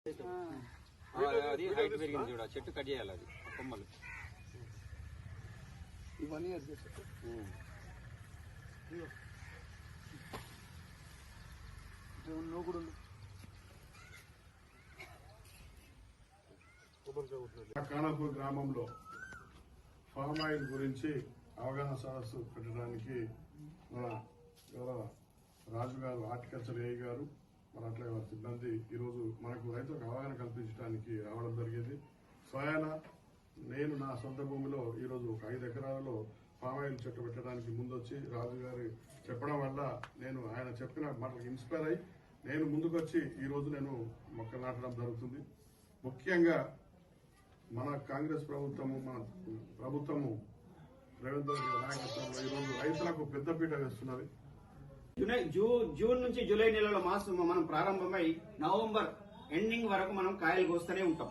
ఆ, అది హైట్ పెరిగింది చూడ చెట్టు కట్ చేయాలి అది కొమ్మలు. కూడా ఉండు. కానాపూర్ గ్రామంలో ఫామ్ ఆయిల్ గురించి అవగాహన సదస్సు పెట్టడానికి మన గౌరవ రాజు గారు హార్టికల్చర్ ఏ గారు మరి అట్లే వారి సిబ్బంది ఈరోజు మనకు రైతులకు అవగాహన కల్పించడానికి రావడం జరిగింది. స్వయాన నేను నా సొంత భూమిలో ఈరోజు ఒక ఐదు ఎకరాలలో పామాయిల్ చెట్టు పెట్టడానికి ముందొచ్చి రాజు గారు చెప్పడం వల్ల నేను ఆయన చెప్పిన మాటలకు ఇన్స్పైర్ అయ్యి నేను ముందుకొచ్చి ఈరోజు నేను మొక్కలు నాటడం జరుగుతుంది. ముఖ్యంగా మన కాంగ్రెస్ ప్రభుత్వము మన ప్రభుత్వము రేవంత్ రెడ్డి నాయకత్వంలో ఈరోజు రైతులకు పెద్దపీట వేస్తున్నది. జూలై జూ- జూన్ నుంచి జూలై నెలలో మాసం మనం ప్రారంభమై నవంబర్ ఎండింగ్ వరకు మనం కాయలు కోస్తూనే ఉంటాం.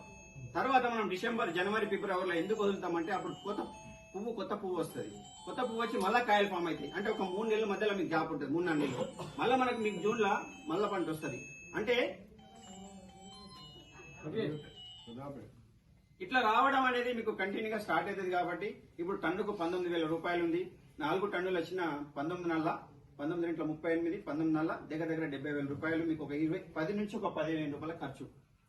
తర్వాత మనం డిసెంబర్ జనవరి ఫిబ్రవరిలో ఎందుకు వదులుతామంటే అప్పుడు కొత్త పువ్వు కొత్త పువ్వు వస్తుంది. కొత్త పువ్వు వచ్చి మళ్ళా కాయలు ఫామ్ అవుతాయి. అంటే ఒక మూడు నెలల మధ్యలో మీకు గ్యాప్ ఉంటుంది మూడు నాలుగు నెలలు. మళ్ళీ మనకు మీకు జూన్లో మళ్ళా పంట వస్తుంది. అంటే ఇట్లా రావడం అనేది మీకు కంటిన్యూగా స్టార్ట్ అవుతుంది కాబట్టి ఇప్పుడు టన్నుకు పంతొమ్మిది వేల రూపాయలు ఉంది నాలుగు టన్నులు వచ్చిన పంతొమ్మిది నెలల పంతొమ్మిది ఇంట్లో ముప్పై ఎనిమిది పంతొమ్మిది నెలల దగ్గర దగ్గర డెబ్బై వేల రూపాయలు మీకు ఒక ఇరవై పది నుంచి ఒక పదిహేను రూపాయల ఖర్చు.